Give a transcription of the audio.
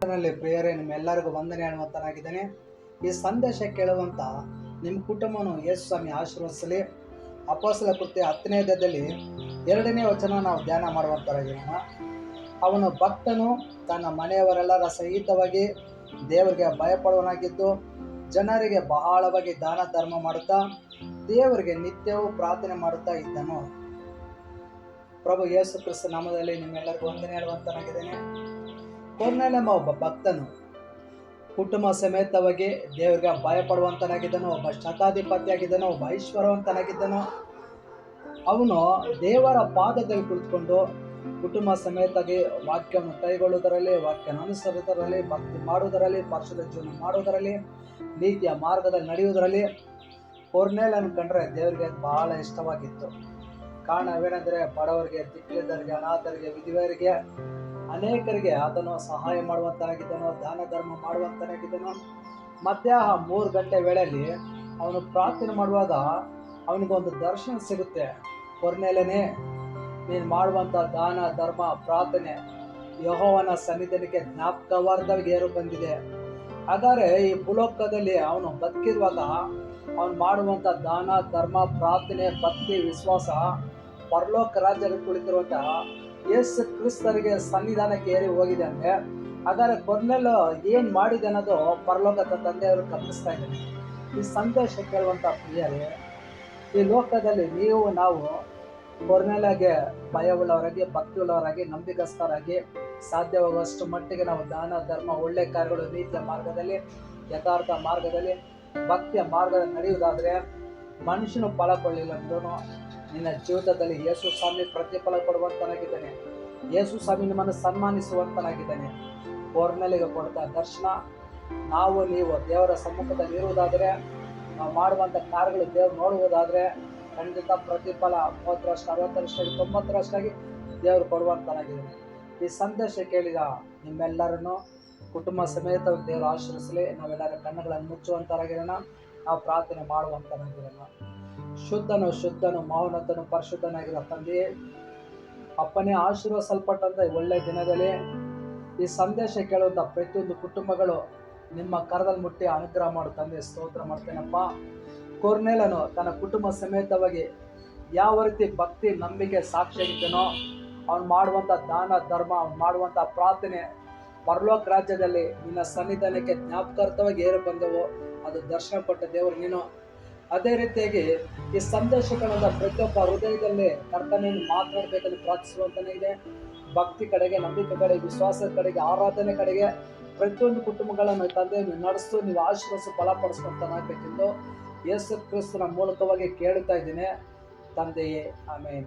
ಪ್ರಿಯರೇ, ನಿಮ್ಮೆಲ್ಲರಿಗೂ ವಂದನೆ ಹೇಳುವಂತನಾಗಿದ್ದೇನೆ ಈ ಸಂದೇಶ ಕೇಳುವಂತ ನಿಮ್ಮ ಕುಟುಂಬನು ಯೇಸು ಸ್ವಾಮಿ ಆಶೀರ್ವದಿಸಲಿ. ಅಪೋಸಲ ಕೃತ್ಯ ಹತ್ತನೇ ದಲ್ಲಿ ಎರಡನೇ ವಚನ ನಾವು ಧ್ಯಾನ ಮಾಡುವಂತರಾಗಿರೋಣ ಅವನು ಭಕ್ತನು, ತನ್ನ ಮನೆಯವರೆಲ್ಲರ ಸಹಿತವಾಗಿ ದೇವರಿಗೆ ಭಯಪಡುವನಾಗಿದ್ದು, ಜನರಿಗೆ ಬಹಳವಾಗಿ ದಾನ ಧರ್ಮ ಮಾಡುತ್ತಾ, ದೇವರಿಗೆ ನಿತ್ಯವೂ ಪ್ರಾರ್ಥನೆ ಮಾಡುತ್ತಾ ಇದ್ದನು. ಪ್ರಭು ಯೇಸು ಕ್ರಿಸ್ತ ನಾಮದಲ್ಲಿ ನಿಮ್ಮೆಲ್ಲರಿಗೂ ವಂದನೆ ಹೇಳುವಂತನಾಗಿದ್ದೇನೆ ಕೊರ್ನೆಲೆಂಬ ಒಬ್ಬ ಭಕ್ತನು. ಕುಟುಂಬ ಸಮೇತವಾಗಿ ದೇವರಿಗೆ ಭಯಪಡುವಂತನಾಗಿದ್ದನು, ಒಬ್ಬ ಶತಾಧಿಪತಿಯಾಗಿದ್ದನು, ಒಬ್ಬ ಐಶ್ವರವಂತನಾಗಿದ್ದನು ಅವನು ದೇವರ ಪಾದದಲ್ಲಿ ಕುಳಿತುಕೊಂಡು ಕುಟುಂಬ ಸಮೇತವಾಗಿ ವಾಕ್ಯವನ್ನು ಕೈಗೊಳ್ಳುವುದರಲ್ಲಿ ವಾಕ್ಯನ ಅನುಸರಿಸುವುದರಲ್ಲಿ, ಭಕ್ತಿ ಮಾಡುವುದರಲ್ಲಿ ಪಕ್ಷದ ಜೀವನ ಮಾಡುವುದರಲ್ಲಿ, ನೀತಿಯ ಮಾರ್ಗದಲ್ಲಿ ನಡೆಯುವುದರಲ್ಲಿ ಕೊರ್ನೇಲನ್ನು ಕಂಡ್ರೆ ದೇವರಿಗೆ ಬಹಳ ಇಷ್ಟವಾಗಿತ್ತು. ಕಾರಣವೇನೆಂದರೆ ಬಡವರಿಗೆ ದಿಕ್ಕಿದ್ದರಿಗೆ ಅನಾಥರಿಗೆ, ವಿಧವೆಯರಿಗೆ ಅನೇಕರಿಗೆ ಆತನು ಸಹಾಯ ಮಾಡುವಂತನಾಗಿದ್ದನು, ದಾನ ಧರ್ಮ ಮಾಡುವಂತನಾಗಿದ್ದನು. ಮಧ್ಯಾಹ್ನ ಮೂರು ಗಂಟೆ ವೇಳೆಯಲ್ಲಿ ಅವನು ಪ್ರಾರ್ಥನೆ ಮಾಡುವಾಗ ಅವನಿಗೊಂದು ದರ್ಶನ ಸಿಗುತ್ತೆ. ಕೊರ್ನೆಲನೇ, ನೀನು ಮಾಡುವಂಥ ದಾನ, ಧರ್ಮ, ಪ್ರಾರ್ಥನೆ ಯಹೋವನ ಸನ್ನಿಧಾನಕ್ಕೆ ಜ್ಞಾಪಕವಾರ್ಧವಾಗಿ ಏರು ಬಂದಿದೆ. ಹಾಗಾದರೆ ಈ ಭೂಲೋಕದಲ್ಲಿ ಅವನು ಬದುಕಿರುವಾಗ ಅವನು ಮಾಡುವಂಥ ದಾನ, ಧರ್ಮ, ಪ್ರಾರ್ಥನೆ, ಭಕ್ತಿ, ವಿಶ್ವಾಸ ಪರಲೋಕ ರಾಜ್ಯದಲ್ಲಿ ಕುಳಿತಿರುವಂತಹ ಯೇಸು ಕ್ರಿಸ್ತರಿಗೆ ಸನ್ನಿಧಾನಕ್ಕೆ ಏರಿ ಹೋಗಿದೆ ಅಂದರೆ, ಹಾಗಾದ್ರೆ ಕೊರ್ನೆಲ್ ಏನು ಮಾಡಿದೆ ಅನ್ನೋದು ಪರಲೋಕದ ತಂದೆಯವರು ಗಮನಿಸ್ತಾ ಇದ್ದಾರೆ. ಈ ಸಂದೇಶ ಕೇಳುವಂಥ ಪ್ರಿಯರೇ, ಈ ಲೋಕದಲ್ಲಿ ನೀವು, ನಾವು ಕೊರ್ನೆಲಾಗೆ ಭಯವುಳ್ಳವರಾಗಿ, ಭಕ್ತಿಯುಳ್ಳವರಾಗಿ ನಂಬಿಕಸ್ಥರಾಗಿ ಸಾಧ್ಯವಾಗುವಷ್ಟು ಮಟ್ಟಿಗೆ ನಾವು ದಾನ, ಧರ್ಮ, ಒಳ್ಳೆ ಕಾರ್ಯಗಳು ರೀತಿಯ ಮಾರ್ಗದಲ್ಲಿ, ಯಥಾರ್ಥ ಮಾರ್ಗದಲ್ಲಿ, ಭಕ್ತಿಯ ಮಾರ್ಗದಲ್ಲಿ ನಡೆಯುವುದಾದರೆ, ಮನುಷ್ಯನು ಫಲ ಕೊಳ್ಳಿಲ್ಲ ಅಂದ್ರೂ ನಿನ್ನ ಜೀವಿತದಲ್ಲಿ ಯೇಸು ಸ್ವಾಮಿ ಪ್ರತಿಫಲ ಕೊಡುವಂತನಾಗಿದ್ದಾನೆ. ಯೇಸು ಸ್ವಾಮಿ ನಿಮ್ಮನ್ನು ಸನ್ಮಾನಿಸುವಂತನಾಗಿದ್ದಾನೆ. ಬೋರ್ನಲ್ಲಿಗೆ ಕೊಡ್ತಾ, ದರ್ಶನ, ನಾವು ನೀವು ದೇವರ ಸಮ್ಮುಖದಲ್ಲಿ ಇರುವುದಾದರೆ, ನಾವು ಮಾಡುವಂಥ ಕಾರ್ಯಗಳು ದೇವ್ರು ನೋಡುವುದಾದರೆ, ಖಂಡಿತ ಪ್ರತಿಫಲ ಮೂವತ್ತರಷ್ಟು ಅರವತ್ತರಷ್ಟಾಗಿ ತೊಂಬತ್ತರಷ್ಟಾಗಿ ದೇವರು ಕೊಡುವಂತನಾಗಿದ್ದಾನೆ. ಈ ಸಂದೇಶ ಕೇಳಿದ ನಿಮ್ಮೆಲ್ಲರನ್ನು, ಕುಟುಂಬ ಸಮೇತ ದೇವರು ಆಶ್ರಯಿಸಲಿ ನಾವೆಲ್ಲರ ಕಣ್ಣುಗಳನ್ನು ಮುಚ್ಚುವಂತರಾಗಿರೋಣ, ನಾವು ಪ್ರಾರ್ಥನೆ ಮಾಡುವಂತನಾಗಿರೋಣ. ಶುದ್ಧನು ಶುದ್ಧನು ಮೌನತನು ಪರಿಶುದ್ಧನಾಗಿರೋ ತಂದೆಯೇ, ಅಪ್ಪನೇ ಆಶೀರ್ವಸಲ್ಪಟ್ಟಂತ ಒಳ್ಳೆ ದಿನದಲ್ಲಿ ಈ ಸಂದೇಶ ಕೇಳುವಂಥ ಪ್ರತಿಯೊಂದು ಕುಟುಂಬಗಳು ನಿಮ್ಮ ಕರದಲ್ಲಿ ಮುಟ್ಟಿ ಅನುಗ್ರಹ ಮಾಡು ತಂದೆ, ಸ್ತೋತ್ರ ಮಾಡ್ತೇನಪ್ಪ. ಕೊರ್ನೇಲನು ತನ್ನ ಕುಟುಂಬ ಸಮೇತವಾಗಿ ಯಾವ ರೀತಿ ಭಕ್ತಿ, ನಂಬಿಕೆ ಸಾಕ್ಷಿಯಾಗಿದ್ದನೋ ಅವನು ಮಾಡುವಂಥ ದಾನ, ಧರ್ಮ, ಅವ್ನು ಮಾಡುವಂಥ ಪ್ರಾರ್ಥನೆ ಪರಲೋಕ ರಾಜ್ಯದಲ್ಲಿ ನಿನ್ನ ಸನ್ನಿಧಾನಕ್ಕೆ ಜ್ಞಾಪಕಾರ್ಥವಾಗಿ ಏರು ಬಂದವು. ಅದು ದರ್ಶನ ಕೊಟ್ಟ ದೇವರು ನೀನು. ಅದೇ ರೀತಿಯಾಗಿ ಈ ಸಂದೇಶಗಳನ್ನ ಪ್ರತಿಯೊಬ್ಬ ಹೃದಯದಲ್ಲಿ ಕರ್ತನಲ್ಲಿ ಮಾತನಾಡಬೇಕಂತ ಪ್ರಾರ್ಥಿಸುವಂತನೇ ಇದೆ. ಭಕ್ತಿ ಕಡೆಗೆ, ನಂಬಿಕೆ ಕಡೆಗೆ ವಿಶ್ವಾಸದ ಕಡೆಗೆ, ಆರಾಧನೆ ಕಡೆಗೆ ಪ್ರತಿಯೊಂದು ಕುಟುಂಬಗಳನ್ನು ತಂದೆ ನೀವು ನಡೆಸು ನೀವು ಆಶೀರ್ವಸ ಬಲಪಡಿಸ್ಕೊಂತಾನಾಗಬೇಕೆಂದು ಯೇಸು ಕ್ರಿಸ್ತನ ಮೂಲಕವಾಗಿ ಕೇಳುತ್ತಾ ಇದ್ದೀನಿ. ತಂದೆಯೇ ಆಮೇಲೆ